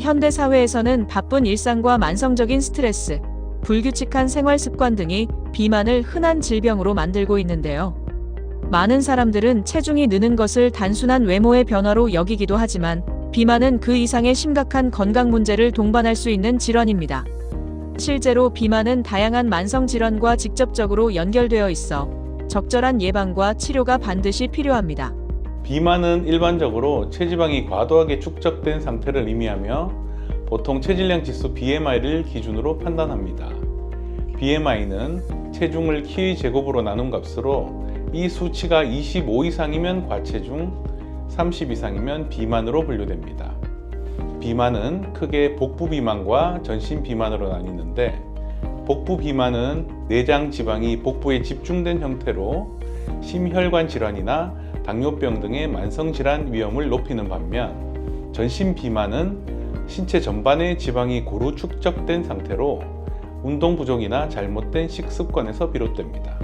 현대 사회에서는 바쁜 일상과 만성적인 스트레스, 불규칙한 생활 습관 등이 비만을 흔한 질병으로 만들고 있는데요. 많은 사람들은 체중이 느는 것을 단순한 외모의 변화로 여기기도 하지만 비만은 그 이상의 심각한 건강 문제를 동반할 수 있는 질환입니다. 실제로 비만은 다양한 만성 질환과 직접적으로 연결되어 있어 적절한 예방과 치료가 반드시 필요합니다. 비만은 일반적으로 체지방이 과도하게 축적된 상태를 의미하며 보통 체질량 지수 BMI를 기준으로 판단합니다. BMI는 체중을 키 제곱으로 나눈 값으로 이 수치가 25 이상이면 과체중, 30 이상이면 비만으로 분류됩니다. 비만은 크게 복부 비만과 전신 비만으로 나뉘는데 복부 비만은 내장 지방이 복부에 집중된 형태로 심혈관 질환이나 당뇨병 등의 만성 질환 위험을 높이는 반면 전신 비만은 신체 전반의 지방이 고루 축적된 상태로 운동 부족이나 잘못된 식습관에서 비롯됩니다.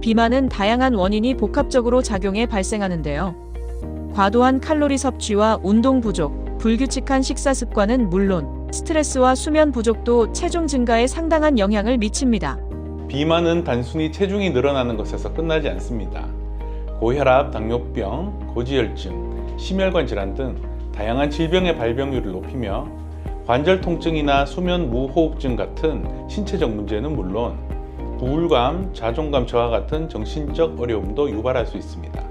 비만은 다양한 원인이 복합적으로 작용해 발생하는데요. 과도한 칼로리 섭취와 운동 부족, 불규칙한 식사 습관은 물론 스트레스와 수면 부족도 체중 증가에 상당한 영향을 미칩니다. 비만은 단순히 체중이 늘어나는 것에서 끝나지 않습니다. 고혈압, 당뇨병, 고지혈증, 심혈관 질환 등 다양한 질병의 발병률을 높이며 관절 통증이나 수면 무호흡증 같은 신체적 문제는 물론 우울감, 자존감 저하 같은 정신적 어려움도 유발할 수 있습니다.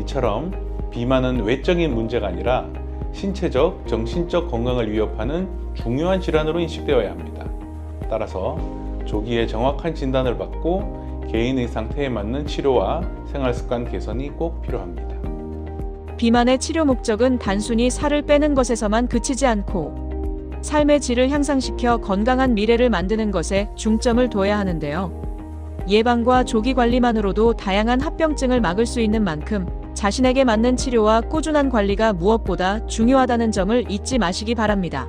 이처럼 비만은 외적인 문제가 아니라 신체적, 정신적 건강을 위협하는 중요한 질환으로 인식되어야 합니다. 따라서 조기에 정확한 진단을 받고 개인의 상태에 맞는 치료와 생활 습관 개선이 꼭 필요합니다. 비만의 치료 목적은 단순히 살을 빼는 것에서만 그치지 않고 삶의 질을 향상시켜 건강한 미래를 만드는 것에 중점을 둬야 하는데요. 예방과 조기 관리만으로도 다양한 합병증을 막을 수 있는 만큼 자신에게 맞는 치료와 꾸준한 관리가 무엇보다 중요하다는 점을 잊지 마시기 바랍니다.